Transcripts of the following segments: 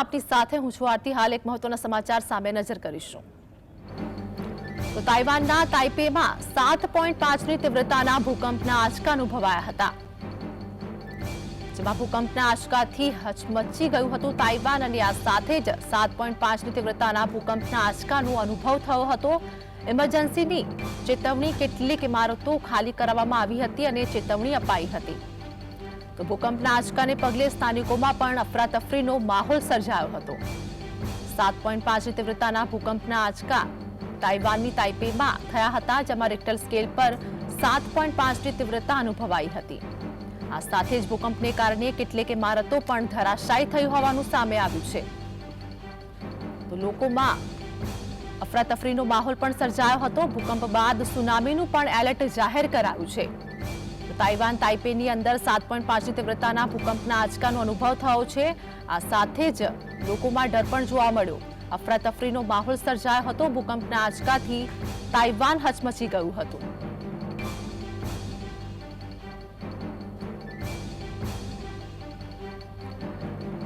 આપની સાથે હું છું આરતી. હાલ એક મહત્વના સમાચાર સામે નજર કરીશું. તો તાઇવાનના તાઇપેમાં સાત પોઈન્ટ પાંચની તીવ્રતાના ભૂકંપના આંચકા અનુભવાયા હતા. જેમાં ભૂકંપના આંચકાથી હચમચી ગયું હતું તાઇવાન અને આ સાથે જ સાત પોઈન્ટ પાંચની તીવ્રતાના ભૂકંપના આંચકાનો અનુભવ થયો હતો. ઇમરજન્સીની ચેતવણી કેટલીક ઇમારતો ખાલી કરાવવામાં આવી હતી અને ચેતવણી અપાઈ હતી. તો ભૂકંપના આંચકાને પગલે સ્થાનિકોમાં પણ અફરાતફરીનો માહોલ સર્જાયો હતો. સાત પોઈન્ટ પાંચની તીવ્રતાના ભૂકંપના આંચકા તાઇવાનની તાઇપેમાં થયા હતા, જેમાં રિક્ટર સ્કેલ પર સાત પોઈન્ટ પાંચની તીવ્રતા અનુભવાઈ હતી. આ સાથે જ ભૂકંપને કારણે કેટલીક ઇમારતો પણ ધરાશાયી થઈ હોવાનું સામે આવ્યું છે. તો લોકોમાં અફરાતફરીનો માહોલ પણ સર્જાયો હતો. ભૂકંપ બાદ સુનામીનું પણ એલર્ટ જાહેર કરાયું છે. તાઇવાન તાઇપેની અંદર સાત પોઈન્ટ પાંચની તીવ્રતાના ભૂકંપના આંચકાનો અનુભવ થયો છે. આ સાથે જ લોકોમાં ડર પણ જોવા મળ્યો. અફરાતફરીનો માહોલ સર્જાયો હતો, ભૂકંપના આંચકાથી તાઇવાન હચમચી ગયું હતું.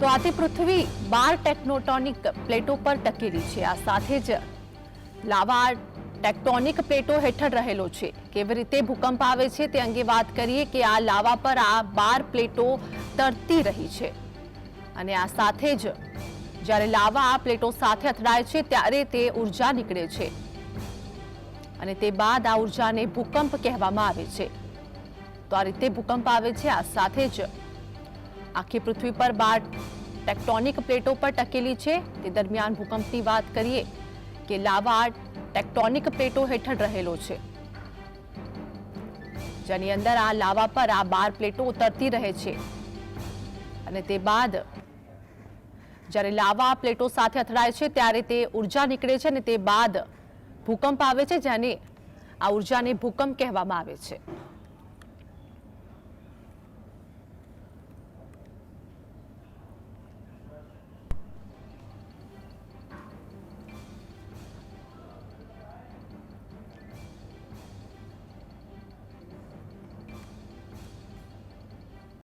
તો આથી પૃથ્વી બાર ટેકનોટોનિક પ્લેટો પર ટકેલી છે. આ સાથે જ લાવા ટેક્ટોનિક પ્લેટો હેઠળ રહેલો છે. કેવી રીતે ભૂકંપ આવે છે તે અંગે વાત કરીએ કે આ લાવા પર આ બાર પ્લેટો તરતી રહી છે. અને આ સાથે જ જ્યારે લાવા આ પ્લેટો સાથે અથડાય છે ત્યારે તે ઊર્જા નીકળે છે. અને તે બાદ આ ઉર્જાને ભૂકંપ કહેવામાં આવે છે. તો આ રીતે ભૂકંપ આવે છે. આ સાથે જ આખી પૃથ્વી પર બાર ટેક્ટોનિક પ્લેટો પર ટકેલી છે. તે દરમિયાન ભૂકંપની વાત કરીએ કે લાવા ટેક્ટોનિક પ્લેટો હેઠળ રહેલો છે. જેની અંદર આ લાવા પર આ બાર પ્લેટો ઉતરતી રહે છે. અને તે બાદ જ્યારે લાવા પ્લેટો સાથે અથડાય છે, ત્યારે તે ઊર્જા નીકળે છે અને તે બાદ ભૂકંપ આવે છે, જેને આ ઉર્જાને ભૂકંપ કહેવામાં આવે છે.